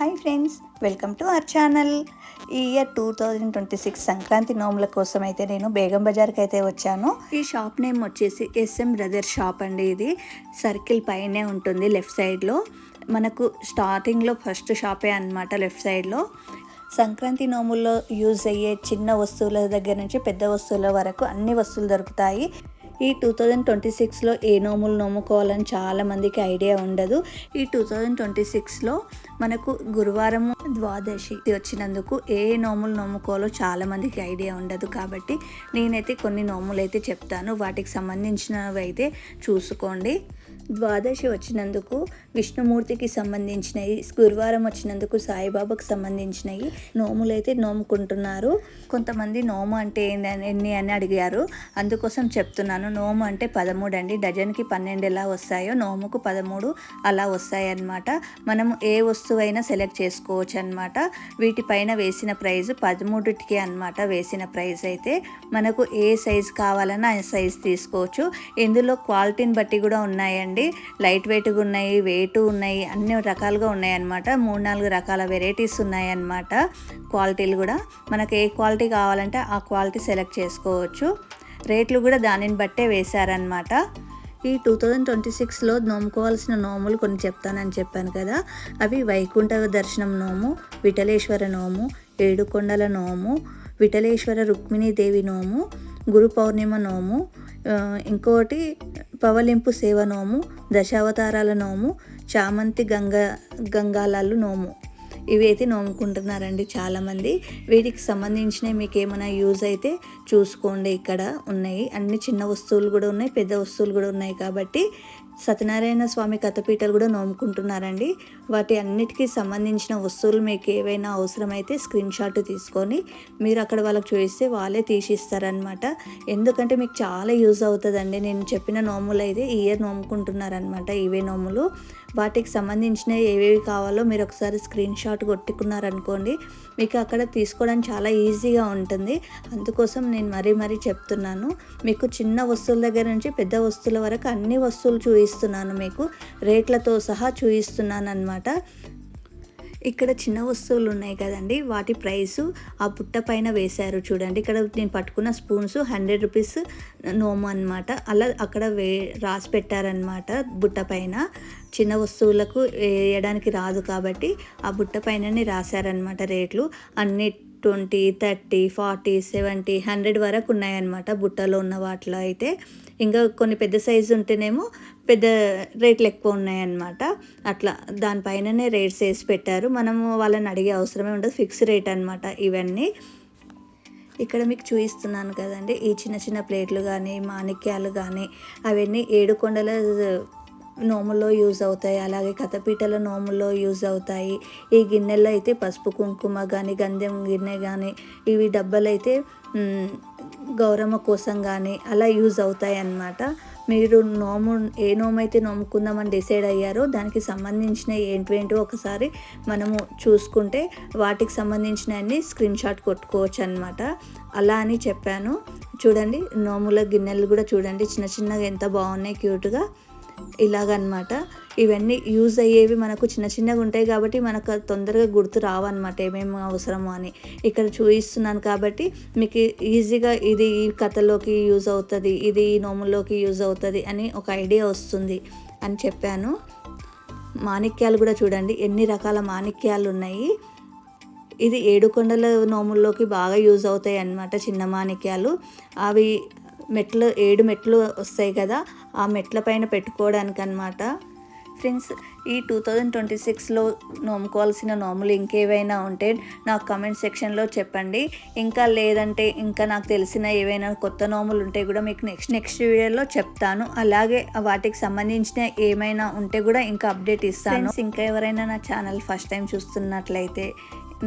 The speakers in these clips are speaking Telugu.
Hi friends welcome to our channel. ఈ year two thousand twenty six Sankranti నోముల కోసం అయితే నేను బేగం బజార్కి అయితే వచ్చాను. ఈ షాప్ నేమ్ వచ్చేసి ఎస్ఎం బ్రదర్ షాప్ అండి ఇది. సర్కిల్ పైనే ఉంటుంది లెఫ్ట్ సైడ్లో. మనకు స్టార్టింగ్లో ఫస్ట్ షాపే అన్నమాట లెఫ్ట్ సైడ్లో. సంక్రాంతి నోముల్లో యూజ్ అయ్యే చిన్న వస్తువుల దగ్గర నుంచి పెద్ద వస్తువుల వరకు అన్ని వస్తువులు దొరుకుతాయి. ఈ టూ థౌజండ్ ట్వంటీ సిక్స్లో ఏ నోములు నోముకోవాలని చాలా మందికి ఐడియా ఉండదు. ఈ టూ థౌజండ్ ట్వంటీ సిక్స్లో మనకు గురువారం ద్వాదశి వచ్చినందుకు ఏ నోములు నోముకోవాలో చాలామందికి ఐడియా ఉండదు కాబట్టి నేనైతే కొన్ని నోములు అయితే చెప్తాను. వాటికి సంబంధించినవి అయితే చూసుకోండి. ద్వాదశి వచ్చినందుకు విష్ణుమూర్తికి సంబంధించినవి గురువారం వచ్చినందుకు సాయిబాబాకు సంబంధించినవి నోములు అయితే నోముకుంటున్నారు. కొంతమంది నోము అంటే ఎన్ని అని అడిగారు. అందుకోసం చెప్తున్నాను. నోము అంటే పదమూడు అండి. డజన్కి పన్నెండు ఎలా వస్తాయో నోముకు పదమూడు అలా వస్తాయన్నమాట. మనం ఏ వస్తువైనా సెలెక్ట్ చేసుకోవచ్చు అనమాట వీటిపైన వేసిన ప్రైజ్ పదమూడుకి అన్నమాట వేసిన ప్రైస్ అయితే. మనకు ఏ సైజ్ కావాలన్నా ఆ సైజ్ తీసుకోవచ్చు. ఇందులో క్వాలిటీని బట్టి కూడా ఉన్నాయండి. లైట్ వెయిట్గా ఉన్నాయి వెయిట్ ఉన్నాయి అన్ని రకాలుగా ఉన్నాయి అన్నమాట మూడు నాలుగు రకాల వెరైటీస్ ఉన్నాయి అన్నమాట క్వాలిటీలు కూడా. మనకు ఏ క్వాలిటీ కావాలంటే ఆ క్వాలిటీ సెలెక్ట్ చేసుకోవచ్చు. రేట్లు కూడా దానిని బట్టే వేశారనమాట ఈ టూ థౌజండ్ ట్వంటీ సిక్స్లో నోముకోవాల్సిన నోములు కొన్ని చెప్తానని చెప్పాను కదా. అవి వైకుంఠ దర్శనం నోము విఠలేశ్వర నోము ఏడుకొండల నోము విఠలేశ్వర రుక్మిణీదేవి నోము గురు పౌర్ణిమ నోము ఇంకోటి పవలింపు సేవ నోము దశావతారాల నోము చామంతి గంగ గంగాలాలు నోము. ఇవి అయితే నోముకుంటున్నారండి చాలామంది. వీటికి సంబంధించినవి మీకు ఏమైనా యూజ్ అయితే చూసుకోండి. ఇక్కడ ఉన్నాయి. అన్ని చిన్న వస్తువులు కూడా ఉన్నాయి పెద్ద వస్తువులు కూడా ఉన్నాయి కాబట్టి సత్యనారాయణ స్వామి కథపీటలు కూడా నోముకుంటున్నారండి. వాటి అన్నిటికీ సంబంధించిన వస్తువులు మీకు ఏవైనా అవసరమైతే స్క్రీన్ షాట్ తీసుకొని మీరు అక్కడ వాళ్ళకి చూపిస్తే వాళ్ళే తీసిస్తారనమాట ఎందుకంటే మీకు చాలా యూజ్ అవుతుందండి. నేను చెప్పిన నోములు అయితే ఇయర్ నోముకుంటున్నారనమాట ఇవే నోములు. వాటికి సంబంధించిన ఏవేవి కావాలో మీరు ఒకసారి స్క్రీన్ షాట్ కొట్టుకున్నారనుకోండి మీకు అక్కడ తీసుకోవడం చాలా ఈజీగా ఉంటుంది. అందుకోసం నేను మరీ మరీ చెప్తున్నాను. మీకు చిన్న వస్తువుల దగ్గర నుంచి పెద్ద వస్తువుల వరకు అన్ని వస్తువులు చూపిస్తున్నాను మీకు. రేట్లతో సహా చూపిస్తున్నాను అనమాట ఇక్కడ చిన్న వస్తువులు ఉన్నాయి కదండి వాటి ప్రైస్ ఆ బుట్ట పైన వేశారు చూడండి. ఇక్కడ నేను పట్టుకున్న స్పూన్స్ హండ్రెడ్ రూపీస్ నోము అనమాట అలా అక్కడ వే రాసి పెట్టారనమాట బుట్ట పైన. చిన్న వస్తువులకు వేయడానికి రాదు కాబట్టి ఆ బుట్ట పైననే రాశారనమాట రేట్లు. అన్ని twenty thirty forty seventy hundred వరకు ఉన్నాయన్నమాట బుట్టలో ఉన్న వాటిలో అయితే. ఇంకా కొన్ని పెద్ద సైజు ఉంటేనేమో పెద్ద రేట్లు ఎక్కువ ఉన్నాయన్నమాట. అట్లా దానిపైననే రేట్స్ వేసి పెట్టారు. మనము వాళ్ళని అడిగే అవసరమే ఉండదు. ఫిక్స్ రేట్ అనమాట ఇవన్నీ. ఇక్కడ మీకు చూపిస్తున్నాను కదండి. ఈ చిన్న చిన్న ప్లేట్లు కానీ మాణిక్యాలు కానీ అవన్నీ ఏడుకొండల నోముల్లో యూజ్ అవుతాయి. అలాగే కథపీటల నోముల్లో యూజ్ అవుతాయి. ఈ గిన్నెల్లో అయితే పసుపు కుంకుమ కానీ గంధం గిన్నె కానీ ఇవి డబ్బలు అయితే గౌరమ్మ కోసం కానీ అలా యూజ్ అవుతాయి అన్నమాట. మీరు నోము ఏ నోమైతే నోముకుందామని డిసైడ్ అయ్యారో దానికి సంబంధించిన ఏంటో ఒకసారి మనము చూసుకుంటే వాటికి సంబంధించిన అన్ని స్క్రీన్ షాట్ కొట్టుకోవచ్చు అనమాట అలా అని చెప్పాను. చూడండి నోముల గిన్నెలు కూడా చూడండి. చిన్న చిన్నగా ఎంత బాగున్నాయి క్యూట్గా ఇలాగనమాట. ఇవన్నీ యూజ్ అయ్యేవి మనకు చిన్న చిన్నగా ఉంటాయి కాబట్టి మనకు తొందరగా గుర్తు రావన్నమాట ఏమేమి అవసరమో అని. ఇక్కడ చూపిస్తున్నాను కాబట్టి మీకు ఈజీగా ఇది ఈ కథలోకి యూజ్ అవుతుంది ఇది ఈ నోముల్లోకి యూజ్ అవుతుంది అని ఒక ఐడియా వస్తుంది అని చెప్పాను. మాణిక్యాలు కూడా చూడండి ఎన్ని రకాల మాణిక్యాలు ఉన్నాయి. ఇది ఏడుకొండల నోముల్లోకి బాగా యూజ్ అవుతాయి అన్నమాట చిన్న మాణిక్యాలు. అవి మెట్లు ఏడు మెట్లు వస్తాయి కదా ఆ మెట్ల పైన పెట్టుకోవడానికి అనమాట ఫ్రెండ్స్ ఈ టూ థౌజండ్ ట్వంటీ సిక్స్లో నోముకోవాల్సిన నోములు ఇంకేవైనా ఉంటే నాకు కమెంట్ సెక్షన్లో చెప్పండి. ఇంకా లేదంటే ఇంకా నాకు తెలిసిన ఏవైనా కొత్త నోములు ఉంటే కూడా మీకు నెక్స్ట్ నెక్స్ట్ వీడియోలో చెప్తాను. అలాగే వాటికి సంబంధించిన ఏమైనా ఉంటే కూడా ఇంకా అప్డేట్ ఇస్తాను. ఇంకా ఎవరైనా నా ఛానల్ ఫస్ట్ టైం చూస్తున్నట్లయితే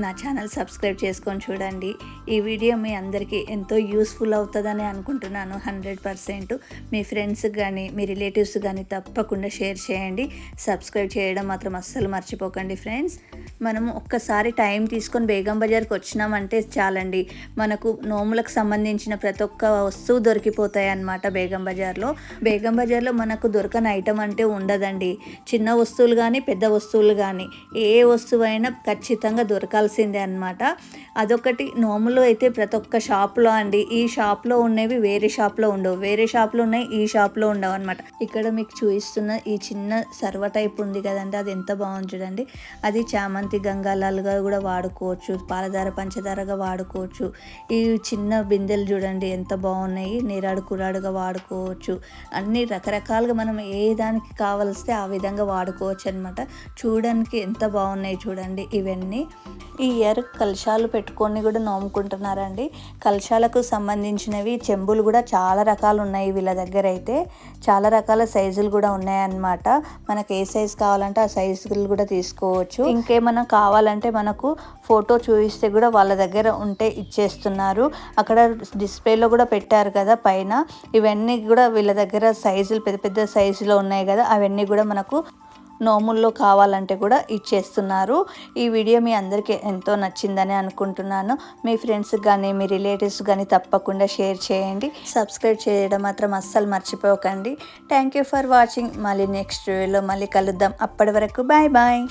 నా ఛానల్ సబ్స్క్రైబ్ చేసుకొని చూడండి. ఈ వీడియో మీ అందరికీ ఎంతో యూస్ఫుల్ అవుతుందని అనుకుంటున్నాను హండ్రెడ్ పర్సెంట్. మీ ఫ్రెండ్స్ కానీ మీ రిలేటివ్స్ కానీ తప్పకుండా షేర్ చేయండి. సబ్స్క్రైబ్ చేయడం మాత్రం అస్సలు మర్చిపోకండి ఫ్రెండ్స్. మనం ఒక్కసారి టైం తీసుకొని బేగం బజార్కి వచ్చినామంటే చాలండి. మనకు నోములకు సంబంధించిన ప్రతి ఒక్క వస్తువు దొరికిపోతాయి అన్నమాట బేగం బజార్లో. బేగం బజార్లో మనకు దొరకని ఐటమ్ అంటే ఉండదండి. చిన్న వస్తువులు కానీ పెద్ద వస్తువులు కానీ ఏ వస్తువు అయినా ఖచ్చితంగా ఉండాల్సిందే అన్నమాట. అదొకటి. నోములు అయితే ప్రతి ఒక్క షాప్లో అండి ఈ షాప్లో ఉన్నవి వేరే షాప్లో ఉండవు. వేరే షాప్లో ఉన్నాయి ఈ షాప్లో ఉండవు అనమాట ఇక్కడ మీకు చూపిస్తున్న ఈ చిన్న సర్వ టైప్ ఉంది కదండి అది ఎంత బాగుంది చూడండి. అది చామంతి గంగాలాలుగా కూడా వాడుకోవచ్చు పాలధార పంచదారగా వాడుకోవచ్చు. ఈ చిన్న బిందెలు చూడండి ఎంత బాగున్నాయి. నీరాడు కురాడుగా వాడుకోవచ్చు. అన్ని రకరకాలుగా మనం ఏ దానికి కావలిస్తే ఆ విధంగా వాడుకోవచ్చు అనమాట చూడడానికి ఎంత బాగున్నాయి చూడండి ఇవన్నీ. ఈ ఇయర్ కలశాలు పెట్టుకొని కూడా నోముకుంటున్నారండి. కలశాలకు సంబంధించినవి చెంబులు కూడా చాలా రకాలు ఉన్నాయి వీళ్ళ దగ్గర అయితే. చాలా రకాల సైజులు కూడా ఉన్నాయన్నమాట. మనకు ఏ సైజు కావాలంటే ఆ సైజులు కూడా తీసుకోవచ్చు. ఇంకేమైనా కావాలంటే మనకు ఫోటో చూపిస్తే కూడా వాళ్ళ దగ్గర ఉంటే ఇచ్చేస్తున్నారు. అక్కడ డిస్ప్లేలో కూడా పెట్టారు కదా పైన. ఇవన్నీ కూడా వీళ్ళ దగ్గర సైజులు పెద్ద పెద్ద సైజులో ఉన్నాయి కదా అవన్నీ కూడా మనకు నోముల్లో కావాలంటే కూడా ఇచ్చేస్తున్నారు. ఈ వీడియో మీ అందరికీ ఎంతో నచ్చిందని అనుకుంటున్నాను. మీ ఫ్రెండ్స్ కానీ మీ రిలేటివ్స్ కానీ తప్పకుండా షేర్ చేయండి. సబ్స్క్రైబ్ చేయడం మాత్రం అస్సలు మర్చిపోకండి. Thank you for watching. మళ్ళీ నెక్స్ట్ వీడియోలో మళ్ళీ కలుద్దాం. అప్పటి వరకు బాయ్ బాయ్.